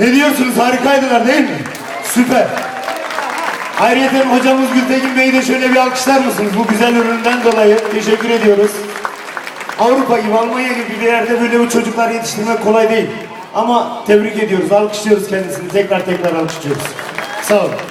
Ne diyorsunuz? Harikaydılar değil mi? Süper. Ayrıca hocamız Gültekin Bey'i de şöyle bir alkışlar mısınız? Bu güzel üründen dolayı teşekkür ediyoruz. Avrupa gibi, Almanya gibi bir yerde böyle bu çocuklar yetiştirmek kolay değil. Ama tebrik ediyoruz, alkışlıyoruz kendisini. Tekrar tekrar alkışlıyoruz. Sağ olun.